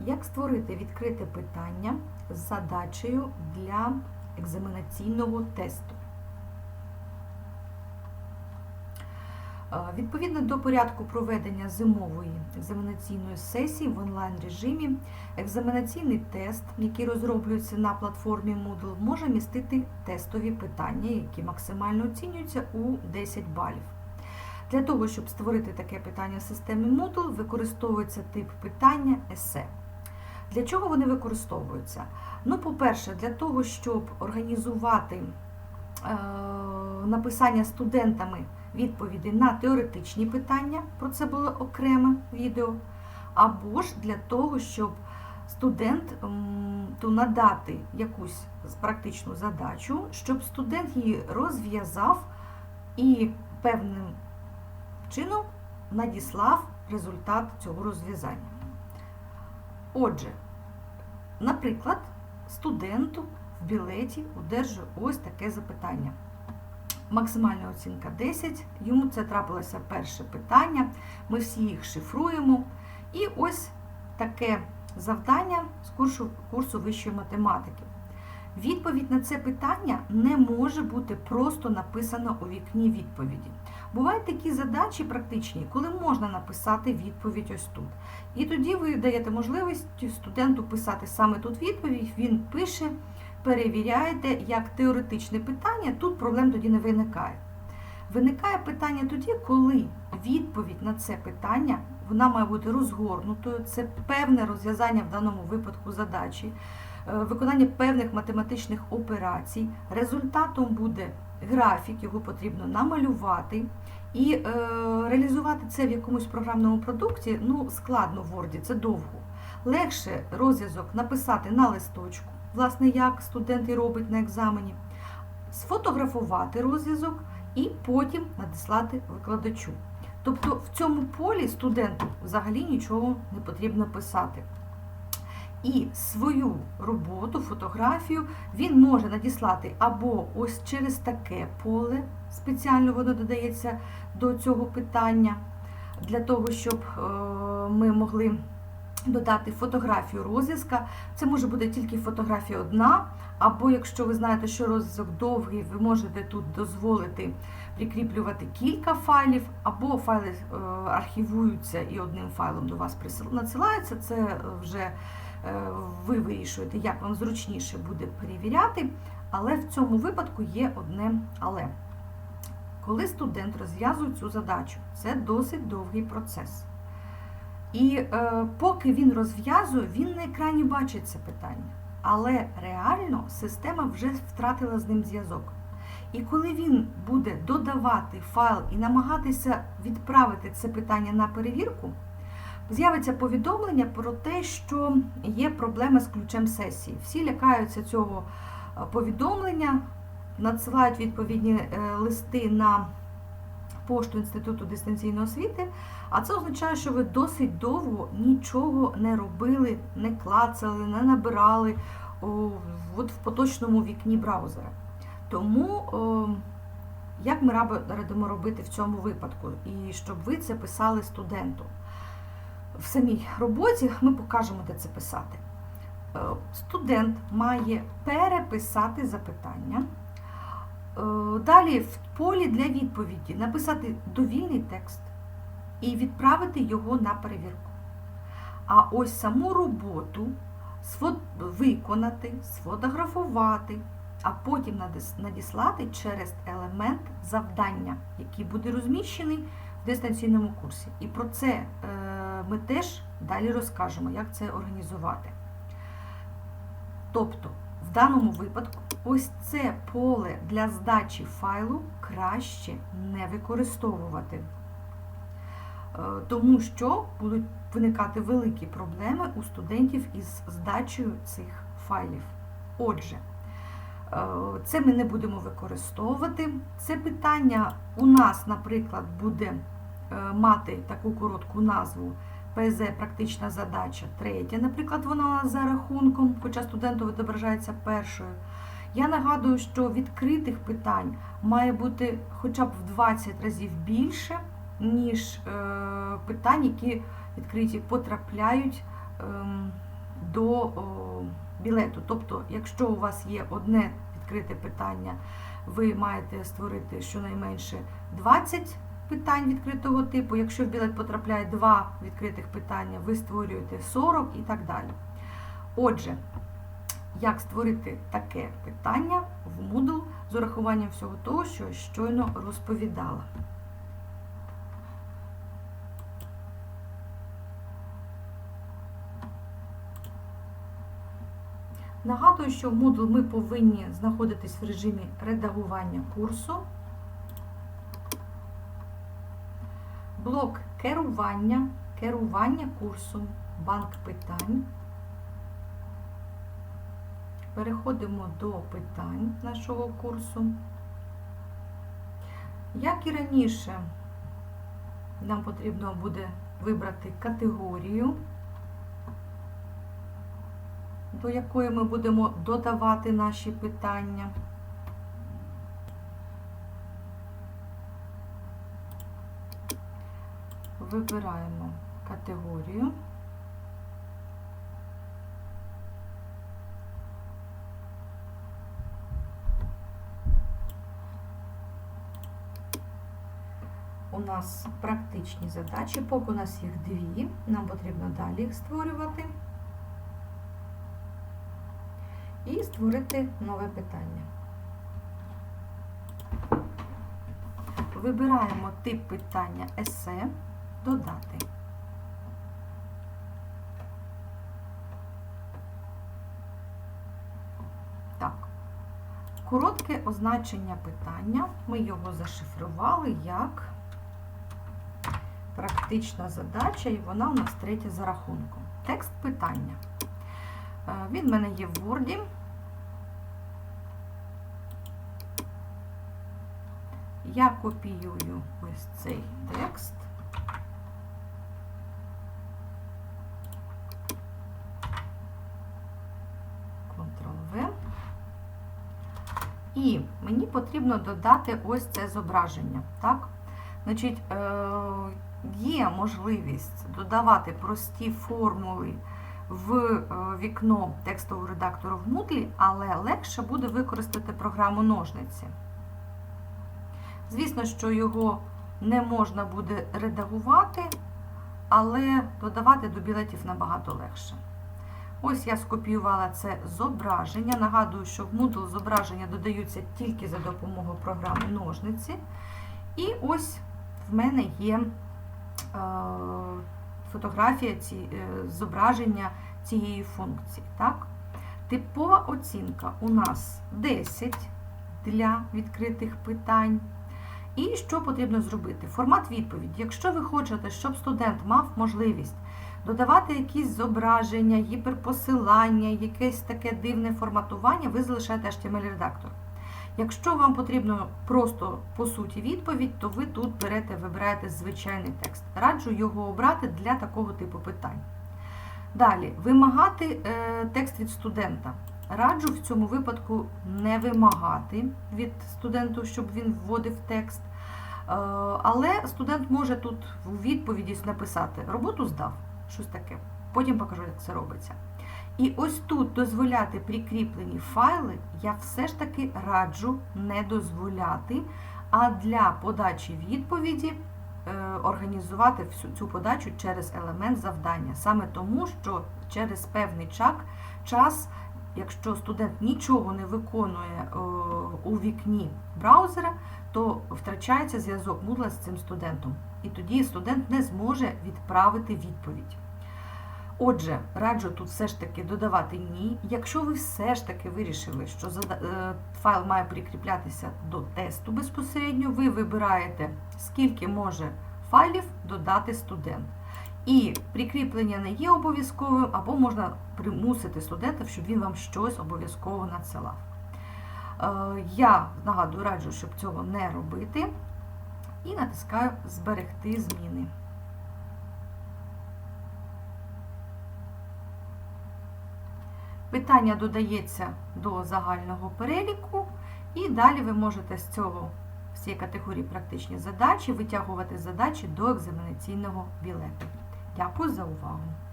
Як створити відкрите питання з задачею для екзаменаційного тесту? Е, Відповідно до порядку проведення зимової екзаменаційної сесії в онлайн режимі, екзаменаційний тест, який розроблюється на платформі Moodle, може містити тестові питання, які максимально оцінюються у 10 балів. Для того, щоб створити таке питання в системі Moodle, використовується тип питання есе. Для чого вони використовуються? Ну, по-перше, для того, щоб організувати е, написання студентами відповідей на теоретичні питання, про це було окреме відео, або ж для того, щоб студент м, надати якусь практичну задачу, щоб студент її розв'язав і певним чином надіслав результат цього розв'язання. Отже, наприклад, студенту в білеті одержує ось таке запитання. Максимальна оцінка 10, йому це трапилося перше питання, ми всі їх шифруємо. І ось таке завдання з курсу, курсу вищої математики. Відповідь на це питання не може бути просто написана у вікні відповіді. Бувають такі задачі практичні, коли можна написати відповідь ось тут. І тоді ви даєте можливість студенту писати саме тут відповідь, він пише, перевіряєте як теоретичне питання, тут проблем тоді не виникає. Виникає питання тоді, коли відповідь на це питання вона має бути розгорнутою, це певне розв'язання в даному випадку задачі, виконання певних математичних операцій. Результатом буде графік, його потрібно намалювати. І е, реалізувати це в якомусь програмному продукті ну, складно в Word, це довго. Легше розв'язок написати на листочку, власне, як студент і робить на екзамені, сфотографувати розв'язок і потім надіслати викладачу. Тобто в цьому полі студенту взагалі нічого не потрібно писати. І свою роботу, фотографію він може надіслати або ось через таке поле, спеціально воно додається до цього питання, для того, щоб е, ми могли додати фотографію розв'язка. Це може бути тільки фотографія одна, або якщо ви знаєте, що розв'язок довгий, ви можете тут дозволити прикріплювати кілька файлів, або файли е, архівуються і одним файлом до вас надсилаються. Це вже ви вирішуєте, як вам зручніше буде перевіряти, але в цьому випадку є одне але. Коли студент розв'язує цю задачу, це досить довгий процес. І е, поки він розв'язує, він на екрані бачить це питання. Але реально система вже втратила з ним зв'язок. І коли він буде додавати файл і намагатися відправити це питання на перевірку, з'явиться повідомлення про те, що є проблема з ключем сесії. Всі лякаються цього повідомлення, надсилають відповідні листи на пошту Інституту дистанційної освіти, а це означає, що ви досить довго нічого не робили, не клацали, не набирали от в поточному вікні браузера. Тому, як ми радимо робити в цьому випадку, і щоб ви це писали студенту. В самій роботі ми покажемо, де це писати. Студент має переписати запитання. Далі в полі для відповіді написати довільний текст і відправити його на перевірку. А ось саму роботу виконати, сфотографувати, а потім надіслати через елемент завдання, який буде розміщений в дистанційному курсі. І про це ми теж далі розкажемо, як це організувати. Тобто, в даному випадку, ось це поле для здачі файлу краще не використовувати, тому що будуть виникати великі проблеми у студентів із здачею цих файлів. Отже, це ми не будемо використовувати. Це питання у нас, наприклад, буде мати таку коротку назву ПЗ практична задача третя. Наприклад, вона за рахунком, хоча студенту відображається першою. Я нагадую, що відкритих питань має бути хоча б в 20 разів більше, ніж е, питань, які відкриті потрапляють е, до білету. Тобто, якщо у вас є одне відкрите питання, ви маєте створити щонайменше 20 питань відкритого типу. Якщо в білет потрапляє два відкритих питання, ви створюєте 40 і так далі. Отже, як створити таке питання в Moodle з урахуванням всього того, що я щойно розповідала. Нагадую, що в Moodle ми повинні знаходитись в режимі редагування курсу. Блок керування, керування курсом, банк питань. Переходимо до питань нашого курсу. Як і раніше, нам потрібно буде вибрати категорію, до якої ми будемо додавати наші питання. Вибираємо категорію. У нас практичні задачі, поки у нас їх дві, нам потрібно далі їх створювати і створити нове питання. Вибираємо тип питання есе, додати. Так, коротке означення питання. Ми його зашифрували як практична задача, і вона у нас третя за рахунком. Текст питання. Е, Він в мене є в Word. Я копіюю ось цей текст. І мені потрібно додати ось це зображення. Так? Значить, е, є можливість додавати прості формули в е, вікно текстового редактору в Moodle, але легше буде використати програму ножниці. Звісно, що його не можна буде редагувати, але додавати до білетів набагато легше. Ось я скопіювала це зображення. Нагадую, що в Moodle зображення додаються тільки за допомогою програми ножниці. І ось в мене є е, фотографія ці, е, зображення цієї функції. Так? Типова оцінка у нас 10 для відкритих питань. І що потрібно зробити? Формат відповіді. Якщо ви хочете, щоб студент мав можливість додавати якісь зображення, гіперпосилання, якесь таке дивне форматування, ви залишаєте HTML-редактор. Якщо вам потрібно просто по суті відповідь, то ви тут берете, вибираєте звичайний текст. Раджу його обрати для такого типу питань. Далі, вимагати е, текст від студента. Раджу в цьому випадку не вимагати від студенту, щоб він вводив текст. Е, але студент може тут у відповіді написати роботу здав, щось таке. Потім покажу, як це робиться. І ось тут дозволяти прикріплені файли я все ж таки раджу не дозволяти, а для подачі відповіді е, організувати всю цю подачу через елемент завдання. Саме тому, що через певний чак, час, якщо студент нічого не виконує е, у вікні браузера, то втрачається зв'язок Moodle з цим студентом. І тоді студент не зможе відправити відповідь. Отже, раджу тут все ж таки додавати ні. Якщо ви все ж таки вирішили, що е, файл має прикріплятися до тесту безпосередньо, ви вибираєте, скільки може файлів додати студент. І прикріплення не є обов'язковим, або можна примусити студента, щоб він вам щось обов'язково надсилав. Е, Я нагадую, раджу, щоб цього не робити. І натискаю Зберегти зміни. Питання додається до загального переліку, і далі ви можете з цього з цієї категорії практичні задачі витягувати задачі до екзаменаційного білету. yapuz zauwagen.